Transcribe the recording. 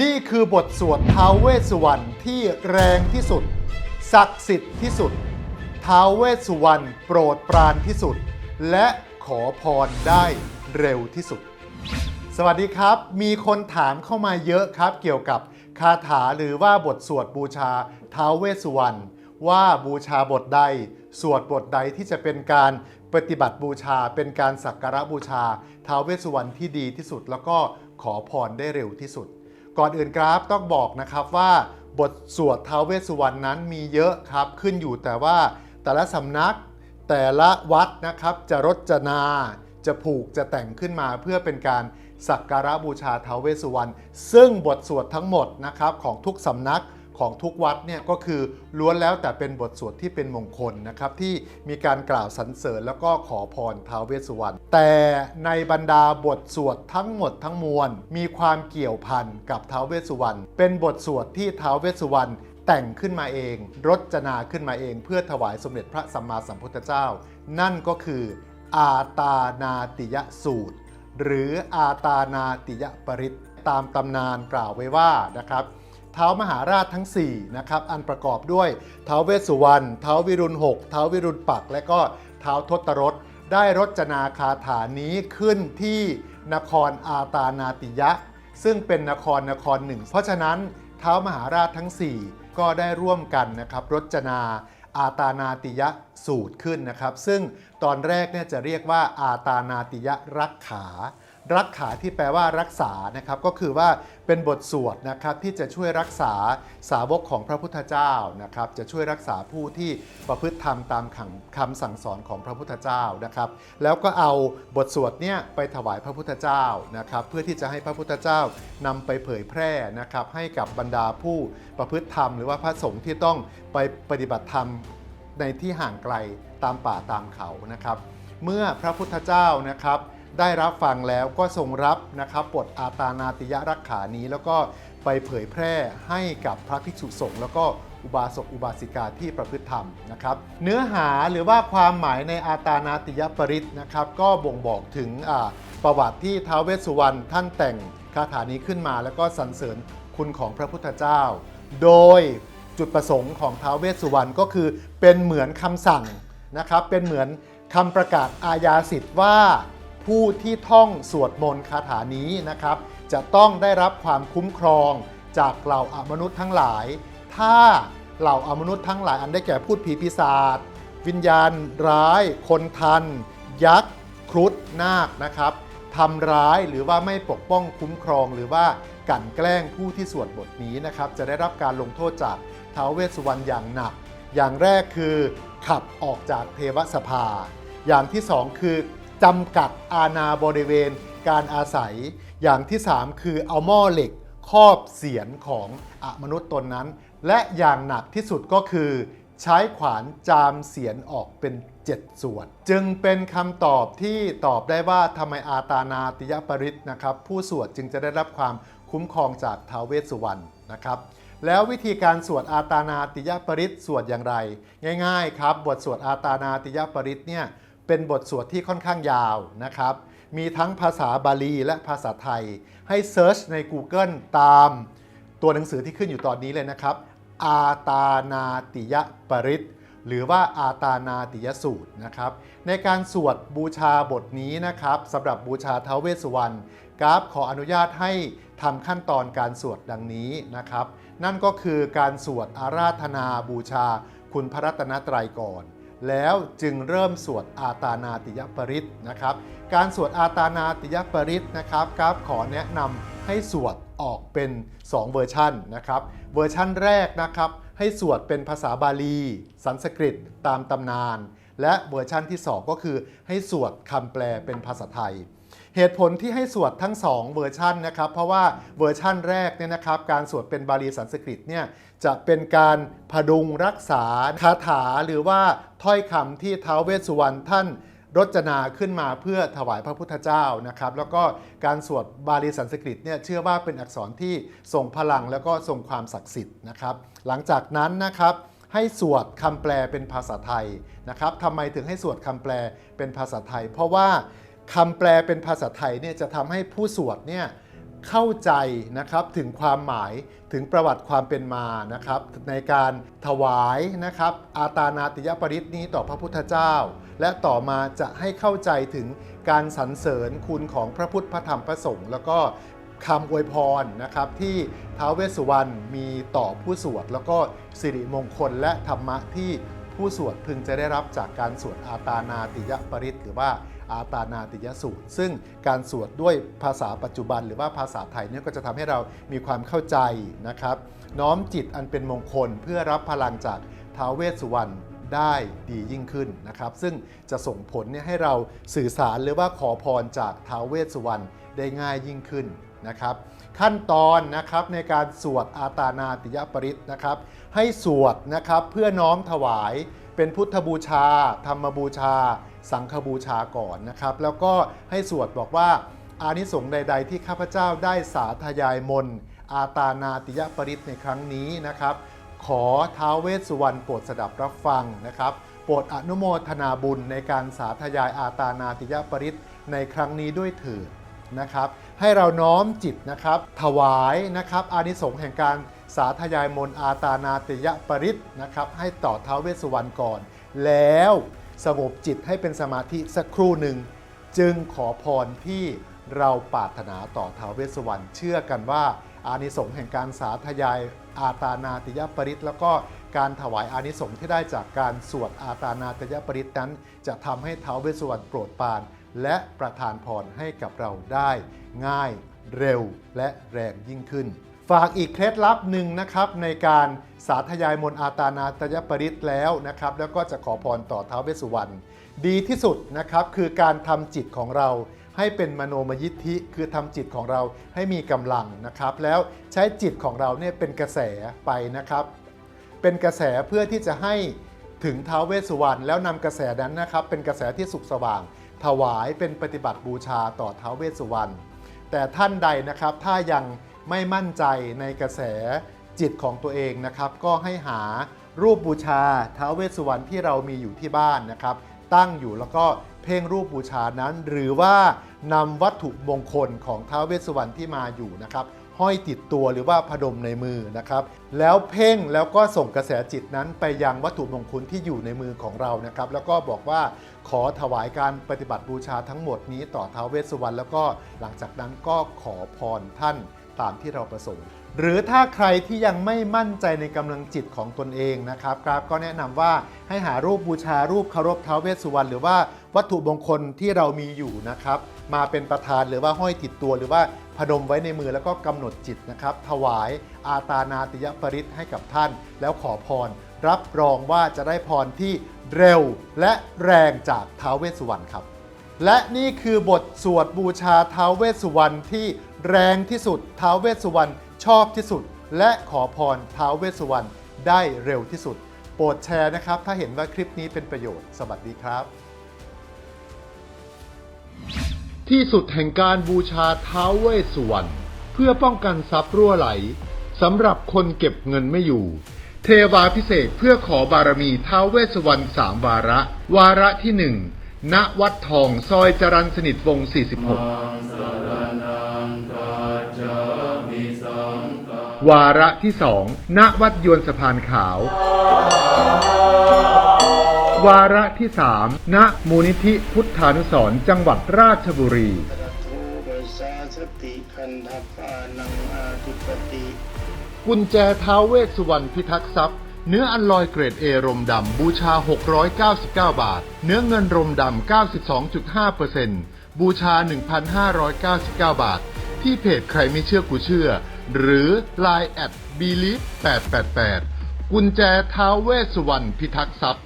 นี่คือบทสวดท้าวเวสสุวรรณที่แรงที่สุด ศักดิ์สิทธิ์ที่สุด ท้าวเวสสุวรรณโปรดปรานที่สุด และขอพรได้เร็วที่สุด สวัสดีครับ มีคนถามเข้ามาเยอะครับ เกี่ยวกับคาถาหรือว่าบทสวดบูชาท้าวเวสสุวรรณว่าบูชาบทใด สวดบทใดที่จะเป็นการปฏิบัติบูชา เป็นการสักการะบูชาท้าวเวสสุวรรณที่ดีที่สุด แล้วก็ขอพรได้เร็วที่สุด ก่อนอื่นครับต้องบอกนะครับว่าบทสวดท้าวเวสสุวรรณนั้นมีเยอะครับ ขึ้นอยู่แต่ว่าแต่ละสำนักแต่ละวัดนะครับจะรจนาจะผูกจะแต่งขึ้นมาเพื่อเป็นการสักการะบูชาท้าวเวสสุวรรณซึ่งบทสวดทั้งหมดนะครับของทุกสำนัก ของทุกวัดเนี่ยก็คือล้วนแล้วแต่เป็นบทสวดที่เป็นมงคลนะครับที่มีการกล่าวสรรเสริญแล้วก็ขอพรท้าวเวสสุวรรณแต่ในบรรดาบทสวดทั้งหมดทั้งมวล มีความเกี่ยวพันกับท้าวเวสสุวรรณเป็นบทสวดที่ท้าวเวสสุวรรณแต่งขึ้นมาเอง รจนาขึ้นมาเอง เพื่อถวายสมเด็จพระสัมมาสัมพุทธเจ้า นั่นก็คือ อาตานาติยสูตร หรืออาตานาติยปริตตามตำนานกล่าวไว้ว่านะครับ เท้ามหาราชทั้ง4นะครับอันประกอบด้วยเท้าเวสสุวรรณเท้าวิรุณหกเท้าวิรุณปัก และก็เท้าทศรถได้รจนาคาถานี้ขึ้นที่นครอาตานาติยะ ซึ่งเป็นนครนครหนึ่ง เพราะฉะนั้นเท้ามหาราชทั้ง 4 ก็ได้ร่วมกันนะครับรจนาอาตานาติยะสูตรขึ้นนะครับ ซึ่งตอนแรกเนี่ยจะเรียกว่าอาตานาติยะรักขา รักขาที่แปลว่ารักษานะครับก็คือว่าเป็นบทสวดนะครับที่จะช่วยรักษาสาวกของพระพุทธเจ้านะครับจะช่วยรักษาผู้ที่ประพฤติธรรมตามคำสั่งสอนของพระพุทธเจ้านะครับ แล้วก็เอาบทสวดเนี่ยไปถวายพระพุทธเจ้านะครับเพื่อที่จะให้พระพุทธเจ้านำไปเผยแพร่นะครับให้กับบรรดาผู้ประพฤติธรรม หรือว่าพระสงฆ์ที่ต้องไปปฏิบัติธรรมในที่ห่างไกลตามป่าตามเขานะครับ เมื่อพระพุทธเจ้านะครับ ได้รับฟังแล้วก็ทรงรับนะครับบทอาตานาติยรักขานี้ แล้วก็ไปเผยแพร่ให้กับพระภิกษุสงฆ์แล้วก็อุบาสกอุบาสิกาที่ประพฤติธรรมนะครับ เนื้อหาหรือว่าความหมายในอาตานาติยปริตนะครับ ก็บ่งบอกถึงประวัติที่ท้าวเวสสุวรรณท่านแต่งคาถานี้ขึ้นมา แล้วก็สรรเสริญคุณของพระพุทธเจ้า โดยจุดประสงค์ของท้าวเวสสุวรรณก็คือเป็นเหมือนคำสั่งนะครับ เป็นเหมือนคำประกาศอาญาสิทธิ์ว่า ผู้ที่ท่องสวดมนต์คาถานี้นะครับ จะต้องได้รับความคุ้มครองจากเหล่าอมนุษย์ทั้งหลาย ถ้าเหล่าอมนุษย์ทั้งหลายอันได้แก่พูดผีปีศาจวิญญาณร้าย คนทัน ยักษ์ ครุฑนาคนะครับทำร้ายหรือว่าไม่ปกป้องคุ้มครองหรือว่ากั่นแกล้งผู้ที่สวดบทนี้นะครับ จะได้รับการลงโทษจากท้าวเวสสุวรรณอย่างหนัก อย่างแรกคือขับออกจากเทวสภา อย่างที่สองคือ จำกัดอาณาบริเวณการอาศัย อย่างที่สามคือเอาหม้อเหล็กครอบเสียนของอมนุษย์ตนนั้น และอย่างหนักที่สุดก็คือ ใช้ขวานจามเสียนออกเป็น 7 ส่วน จึงเป็นคำตอบที่ตอบได้ว่าทำไมอาตานาติยปริตนะครับ ผู้สวดจึงจะได้รับความคุ้มครองจากท้าวเวสสุวรรณนะครับแล้ววิธีการสวดอาตานาติยปริตสวดอย่างไร ง่าย ๆ ครับ บทสวดอาตานาติยปริตเนี่ย เป็นบทสวดที่ค่อนข้างยาวนะครับ มีทั้งภาษาบาลีและภาษาไทย ให้เซิร์ชใน Google ตามตัวหนังสือที่ขึ้นอยู่ตอนนี้เลยนะครับ อาตานาติยปริตหรือว่าอาตานาติยสูตรนะครับ ในการสวดบูชาบทนี้นะครับสำหรับบูชาเทาวเวสสุวรรณกราฟขออนุญาตให้ทำขั้นตอนการสวดดังนี้นะครับ นั่นก็คือการสวดอาราธนาบูชาคุณพระรัตนตรัยก่อน แล้วจึงเริ่มสวดอาตานาติยปริตนะครับ การสวดอาตานาติยปริตนะครับกราฟขอแนะนำให้สวดออกเป็น 2 เวอร์ชันนะครับ เวอร์ชันแรกนะครับ ให้สวดเป็นภาษาบาลี สันสกฤตตามตำนาน และเวอร์ชันที่ 2 ก็คือให้สวดคำแปลเป็นภาษาไทย เหตุผลที่ให้สวดทั้ง 2 เวอร์ชันนะครับ เพราะว่าเวอร์ชันแรกเนี่ยนะครับ การสวดเป็นบาลีสันสกฤตเนี่ยจะเป็นการพดุงรักษาคาถาหรือว่าถ้อยคำที่ท้าวเวสสุวรรณท่านรจนาขึ้นมาเพื่อถวายพระพุทธเจ้านะครับ แล้วก็การสวดบาลีสันสกฤตเนี่ยเชื่อว่าเป็นอักษรที่ทรงพลังแล้วก็ทรงความศักดิ์สิทธิ์นะครับ หลังจากนั้นนะครับให้สวดคำแปลเป็นภาษาไทยนะครับทำไมถึงให้สวดคำแปลเป็นภาษาไทย เพราะว่า คำแปลเป็นภาษาไทยเนี่ยจะทำให้ผู้สวดเนี่ยเข้าใจนะครับถึงความหมายถึงประวัติความเป็นมานะครับ ในการถวายนะครับ อาตานาติยปริตนี้ต่อพระพุทธเจ้า และต่อมาจะให้เข้าใจถึงการสรรเสริญคุณของพระพุทธพระธรรมพระสงฆ์แล้วก็คำอวยพรนะครับ ที่ท้าวเวสสุวรรณมีต่อผู้สวด แล้วก็สิริมงคลและธรรมะที่ผู้สวดพึงจะได้รับจากการสวดอาตานาติยปริตหรือว่า อาตานาติยสูตร ซึ่งการสวดด้วยภาษาปัจจุบัน หรือว่าภาษาไทยเนี่ยก็จะทำให้เรามีความเข้าใจนะครับ น้อมจิตอันเป็นมงคลเพื่อรับพลังจากท้าวเวสสุวรรณได้ดียิ่งขึ้นนะครับ ซึ่งจะส่งผลเนี่ยให้เราสื่อสารหรือว่าขอพรจากท้าวเวสสุวรรณได้ง่ายยิ่งขึ้น นะครับ ขั้นตอนนะครับในการสวดอาตานาติยปริตนะครับ ให้สวดนะครับเพื่อน้อมถวายเป็นพุทธบูชา ธรรมบูชา สังฆบูชาก่อนนะครับ แล้วก็ให้สวดบอกว่าอานิสงส์ใด ๆ ที่ข้าพเจ้าได้สาธยายมนอาตานาติยปริตในครั้งนี้นะครับ ขอท้าวเวสสุวรรณโปรดสดับรับฟังนะครับโปรดอนุโมทนาบุญในการสาธยายอาตานาติยปริตในครั้งนี้ด้วยเถิด นะครับ ให้เราน้อมจิตนะครับ ถวายนะครับอานิสงส์แห่งการสาธยายมนอาตานาติยปริตนะครับ ให้ต่อท้าวเวสสุวรรณก่อน แล้วสงบจิตให้เป็นสมาธิสักครู่หนึ่ง จึงขอพรที่เราปรารถนาต่อท้าวเวสสุวรรณเชื่อกันว่า อานิสงส์แห่งการสาธยายอาตานาติยปริตแล้วก็การถวายอานิสงส์ที่ได้จากการสวดอาตานาติยปริตนั้น จะทำให้ท้าวเวสสุวรรณโปรดปราน และประทานพรให้กับเราได้ ง่ายเร็วและแรงยิ่งขึ้น ฝากอีกเคล็ดลับหนึ่งนะครับ ในการสาธยายมนต์อาตานาตยปริตแล้วนะครับ แล้วก็จะขอพรต่อท้าวเวสสุวรรณดีที่สุดนะครับคือการทำจิตของเราให้เป็นมโนมยิทธิคือทำจิตของเราให้มีกำลังนะครับ แล้วใช้จิตของเราเนี่ยเป็นกระแสไปนะครับ เป็นกระแสเพื่อที่จะให้ถึงท้าวเวสสุวรรณแล้วนำกระแสนั้นนะครับ เป็นกระแสที่สุขสว่าง ถวายเป็นปฏิบัติบูชาต่อท้าวเวสสุวรรณแต่ท่านใดนะครับถ้ายังไม่มั่นใจในกระแสจิตของตัวเองนะครับ ก็ให้หารูปบูชาท้าวเวสสุวรรณที่เรามีอยู่ที่บ้านนะครับ ตั้งอยู่แล้วก็เพ่งรูปบูชานั้น หรือว่านำวัตถุมงคลของท้าวเวสสุวรรณที่มาอยู่นะครับ ห้อยติดตัวหรือว่าพดมในมือนะครับ แล้วเพ่งแล้วก็ส่งกระแสจิตนั้นไปยังวัตถุมงคลที่อยู่ในมือของเรานะครับ แล้วก็บอกว่าขอถวายการปฏิบัติบูชาทั้งหมดนี้ต่อท้าวเวสสุวรรณแล้วก็หลังจากนั้นก็ขอพรท่าน ตามที่เราประสงค์ หรือถ้าใครที่ยังไม่มั่นใจในกำลังจิตของตนเองนะครับกราฟก็แนะนำว่าให้หารูปบูชารูปเคารพท้าวเวสสุวรรณหรือว่าวัตถุมงคลที่เรามีอยู่นะครับ มาเป็นประธานหรือว่าห้อยติดตัวหรือว่าพนมไว้ในมือแล้วก็กำหนดจิตนะครับ ถวายอาตานาติยปริตให้กับท่าน แล้วขอพร รับรองว่าจะได้พรที่เร็วและแรงจากท้าวเวสสุวรรณครับ และนี่คือบทสวดบูชาท้าวเวสสุวรรณที่ แรงที่สุดท้าวเวสสุวรรณชอบที่สุด และขอพรท้าวเวสสุวรรณได้เร็วที่สุด โปรดแชร์นะครับ ถ้าเห็นว่าคลิปนี้เป็นประโยชน์ สวัสดีครับ ที่สุดแห่งการบูชาท้าวเวสสุวรรณเพื่อป้องกันทรัพย์รั่วไหลสำหรับคนเก็บเงินไม่อยู่ เทวาพิเศษเพื่อขอบารมีท้าวเวสสุวรรณสามวาระ วาระที่หนึ่งณวัดทองซอยจรันสนิทวง 46 วาระที่สองณวัดยวนสะพานขาว วาระที่สามณมูลนิธิพุทธานุสรณ์จังหวัดราชบุรี กุญแจท้าวเวสสุวรรณพิทักษ์ทรัพย์ เนื้ออันลอยเกรดเอรมดำบูชา 699 บาท เนื้อเงินรมดำ 92.5%บูชา 1,599 บาท ที่เพจใครไม่เชื่อกูเชื่อ หรือ Line แอด believe 888 กุญแจท้าวเวสสุวรรณพิทักษ์ทรัพย์